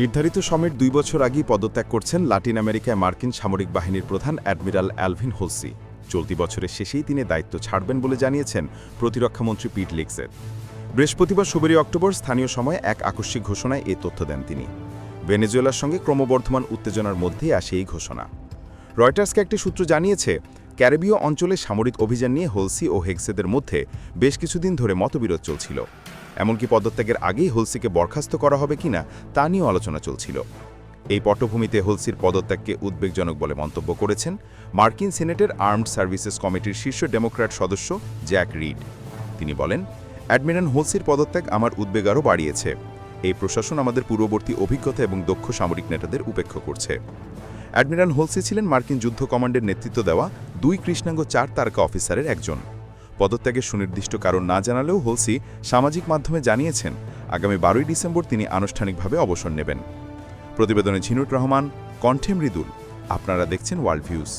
নির্ধারিত সময়ের দুই বছর আগেই পদত্যাগ করছেন লাতিন আমেরিকায় মার্কিন সামরিক বাহিনীর প্রধান অ্যাডমিরাল অ্যালভিন হোলসি। চলতি বছরের শেষেই তিনি দায়িত্ব ছাড়বেন বলে জানিয়েছেন প্রতিরক্ষামন্ত্রী পিট লিক্সের। বৃহস্পতিবার সবেরই অক্টোবর স্থানীয় সময়ে এক আকস্মিক ঘোষণায় এ তথ্য দেন তিনি। ভেনেজুয়েলার সঙ্গে ক্রমবর্ধমান উত্তেজনার মধ্যেই আসে এই ঘোষণা। রয়টার্সকে একটি সূত্র জানিয়েছে, ক্যারিবীয় অঞ্চলে সামরিক অভিযান নিয়ে হোলসি ও হেক্সেদের মধ্যে বেশ কিছুদিন ধরে মতবিরোধ চলছিল। এমনকি পদত্যাগের আগেই হোলসিকে বরখাস্ত করা হবে কিনা তা নিয়েও আলোচনা চলছিল। এই পটভূমিতে হোলসির পদত্যাগকে উদ্বেগজনক বলে মন্তব্য করেছেন মার্কিন সিনেটের আর্মড সার্ভিসেস কমিটির শীর্ষ ডেমোক্র্যাট সদস্য জ্যাক রিড। তিনি বলেন, অ্যাডমিরাল হোলসির পদত্যাগ আমার উদ্বেগ আরও বাড়িয়েছে। এই প্রশাসন আমাদের পূর্ববর্তী অভিজ্ঞতা এবং দক্ষ সামরিক নেতাদের উপেক্ষা করছে। অ্যাডমিরাল হোলসি ছিলেন মার্কিন যুদ্ধ কমান্ডের নেতৃত্ব দেওয়া দুই কৃষ্ণাঙ্গ চার তারকা অফিসারের একজন। পদত্যাগের সুনির্দিষ্ট কারণ না জানালেও হোলসি সামাজিক মাধ্যমে জানিয়েছেন, আগামী বারোই ডিসেম্বর তিনি আনুষ্ঠানিকভাবে অবসর নেবেন। প্রতিবেদনে ঝিনুট রহমান, কণ্ঠে মৃদুল, আপনারা দেখছেন ওয়ার্ল্ড ভিউজ।